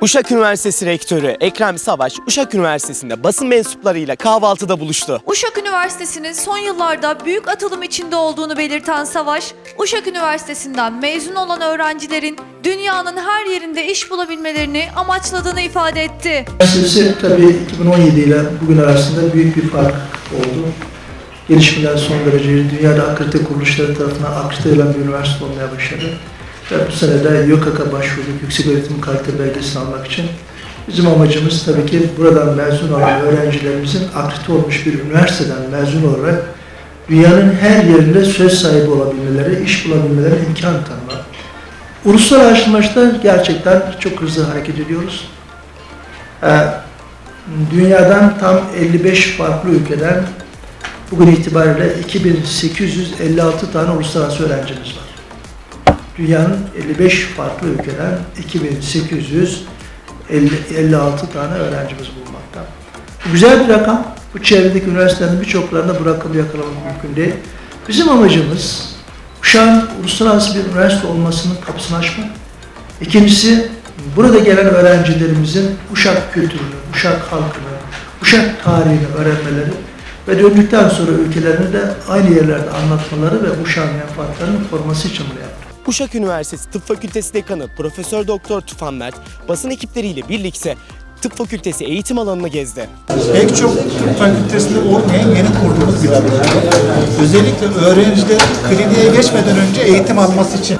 Uşak Üniversitesi Rektörü Ekrem Savaş, Uşak Üniversitesi'nde basın mensuplarıyla kahvaltıda buluştu. Uşak Üniversitesi'nin son yıllarda büyük atılım içinde olduğunu belirten Savaş, Uşak Üniversitesi'nden mezun olan öğrencilerin dünyanın her yerinde iş bulabilmelerini amaçladığını ifade etti. Üniversitesi tabii 2017 ile bugün arasında büyük bir fark oldu. Gelişmeler son derece dünyada akredite kuruluşları tarafından akredite edilen bir üniversite olmaya başladı. Ve bu sene de YÖKAK'a başvurduk yüksek öğretim kalite belgesini almak için. Bizim amacımız tabii ki buradan mezun olan öğrencilerimizin akredite olmuş bir üniversiteden mezun olarak dünyanın her yerinde söz sahibi olabilmeleri, iş bulabilmeleri imkan tanımak. Uluslararası maçta gerçekten çok hızlı hareket ediyoruz. Ee, dünyadan tam 55 farklı ülkeden bugün itibariyle 2856 tane uluslararası öğrencimiz var. Dünyanın 55 farklı ülkeden 2856 tane öğrencimiz bulunmakta. Bu güzel bir rakam. Bu çevredeki üniversitelerin birçoklarında bu rakamı yakalamak mümkün değil. Bizim amacımız Uşak'ın uluslararası bir üniversite olmasının kapısını açmak. İkincisi, burada gelen öğrencilerimizin Uşak kültürünü, Uşak halkını, Uşak tarihini öğrenmeleri ve döndükten sonra ülkelerini de aynı yerlerde anlatmaları ve Uşak'ın menfaatlerinin koruması için bunu yaptık. Uşak Üniversitesi Tıp Fakültesi Dekanı Profesör Doktor Tufan Mert, basın ekipleriyle birlikte tıp fakültesi eğitim alanını gezdi. pek çok tıp fakültesinde olmayan yeni kurduğumuz bir bölüm. Özellikle öğrenciler kliniğe geçmeden önce eğitim alması için